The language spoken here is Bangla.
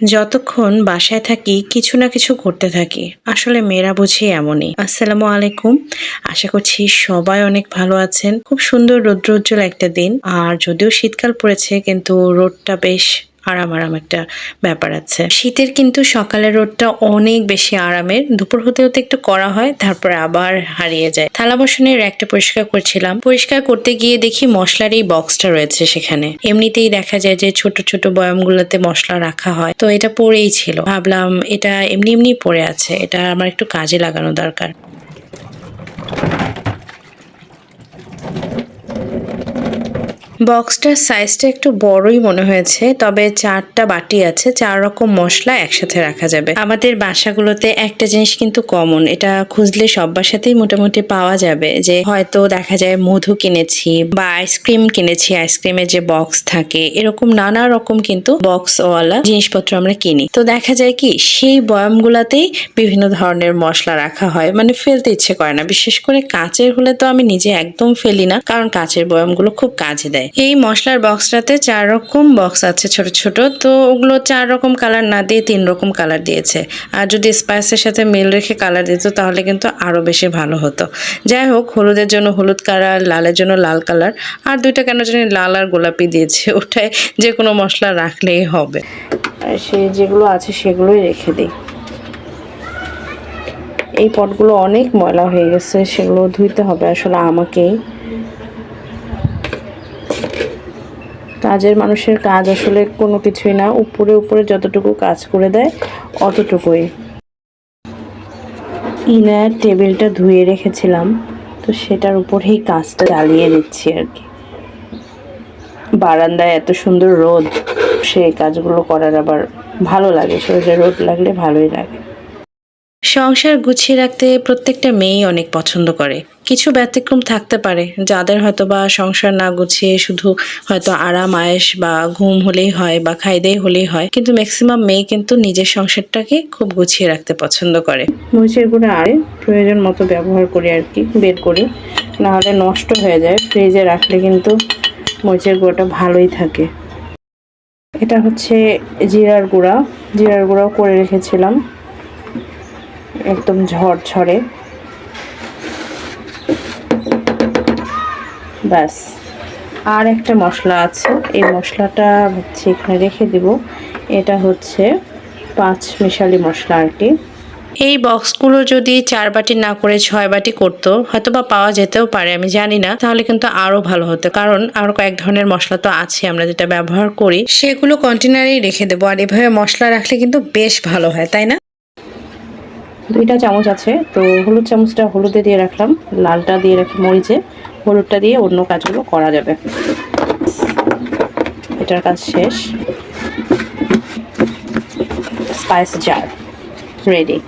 যতক্ষণ বাসায় থাকি, কিছু না কিছু করতে থাকি। আসলে মেয়েরা বুঝি এমনই। আসসালামু আলাইকুম। আশা করছি সবাই অনেক ভালো আছেন। খুব সুন্দর রৌদ্রোজ্জ্বল একটা দিন। আর যদিও শীতকাল পড়েছে, কিন্তু রোদটা বেশ আরাম আরাম একটা ব্যাপার আছে। শীতের কিন্তু সকালের রোদটা অনেক বেশি আরামের। দুপুর হতে হতে একটু করা হয়, তারপরে আবার হারিয়ে যায়। থালা বাসনের একটা পরিষ্কার করছিলাম। পরিষ্কার করতে গিয়ে দেখি মশলার এই বক্সটা রয়েছে সেখানে। এমনিতেই দেখা যায় যে ছোট ছোট বয়ামগুলোতে মশলা রাখা হয়। তো এটা পড়েই ছিল। ভাবলাম এটা এমনি এমনি পড়ে আছে। এটা আমার একটু কাজে লাগানো দরকার। বক্সটার সাইজটা একটু বড়ই মনে হয়েছে, তবে চারটা বাটি আছে, চার রকম মশলা একসাথে রাখা যাবে। আমাদের বাসাগুলোতে একটা জিনিস কিন্তু কমন এটা খুঁজলে সব বাসাতেই মোটামুটি পাওয়া যাবে যে হয়তো দেখা যায় মধু কিনেছি বা আইসক্রিম কিনেছি আইসক্রিমের যে বক্স থাকে, এরকম নানা রকম কিন্তু বক্সওয়ালা জিনিসপত্র আমরা কিনি। তো দেখা যায় কি, সেই বয়ামগুলাতেই বিভিন্ন ধরনের মশলা রাখা হয় মানে ফেলতে ইচ্ছে করে না, বিশেষ করে কাঁচের হলে তো আমি নিজে একদম ফেলি না, কারণ কাচের বয়ামগুলো খুব কাজে দেয়। এই মশলার বক্সটাতে চার রকম বক্স আছে ছোট ছোট। তো ওগুলো চার রকম কালার না দিয়ে তিন রকম কালার দিয়েছে। আর যদি স্পাইসের সাথে মিল রেখে কালার দিত তাহলে কিন্তু আরও বেশি ভালো হতো। যাই হোক, হলুদের জন্য হলুদ কালার লালের জন্য লাল কালার আর দুইটা কেন জানি লাল আর গোলাপি দিয়েছে। ওটায় যে কোনো মশলা রাখলেই হবে। সে যেগুলো আছে সেগুলোই রেখে দিই। এই পটগুলো অনেক ময়লা হয়ে গেছে, সেগুলো ধুইতে হবে আসলে আমাকেই। কাজের মানুষের কাজ আসলে কোনো কিছুই না। উপরে উপরে যতটুকু কাজ করে দেয়, অতটুকুই। ইনার টেবিলটা ধুয়ে রেখেছিলাম, তো সেটার উপরেই কাজটা চালিয়ে দিচ্ছি আর কি। বারান্দায় এত সুন্দর রোদ সেই কাজগুলো করার আবার ভালো লাগে শরীরে রোদ লাগলে ভালোই লাগে। সংসার গুছিয়ে রাখতে প্রত্যেকটা মেয়েই অনেক পছন্দ করে। কিছু ব্যতিক্রম থাকতে পারে, যাদের হয়তো বা সংসার না গুছিয়ে শুধু হয়তো আরাম আয়েস বা ঘুম হলেই হয় বা খাইদেই হলেই হয়, কিন্তু ম্যাক্সিমাম মেয়ে কিন্তু নিজের সংসারটাকে খুব গুছিয়ে রাখতে পছন্দ করে। মরিচের গুঁড়ো আরে প্রয়োজন মতো ব্যবহার করি আর কি, বের করি। না হলে নষ্ট হয়ে যায়, ফ্রিজে রাখলে কিন্তু মরিচের গুঁড়োটা ভালোই থাকে। এটা হচ্ছে জিরার গুঁড়া। জিরার গুঁড়াও করে রেখেছিলাম। একদম ঝরঝরে। ব্যাস। আর একটা মশলা আছে। এই মশলাটা হচ্ছে এখানে রেখে দিব। এটা হচ্ছে পাঁচ মিশালি মশলা আর কি এই বক্সগুলো যদি চার বাটি না করে ছয় বাটি করতো হয়তো বা পাওয়া যেতেও পারে, আমি জানি না। তাহলে কিন্তু আরও ভালো হতো। কারণ আরও কয়েক ধরনের মশলা তো আছে, আমরা যেটা ব্যবহার করি, সেগুলো কন্টেনারেই রেখে দেবো। আর এভাবে মশলা রাখলে কিন্তু বেশ ভালো হয়, তাই না? দুইটা চামচ আছে। তো হলুদ চামচটা হলুদে দিয়ে রাখলাম, লালটা দিয়ে রাখি মরিচে। হলুদটা দিয়ে অন্য কাজগুলো করা যাবে। এটার কাজ শেষ। Spice jar, ready.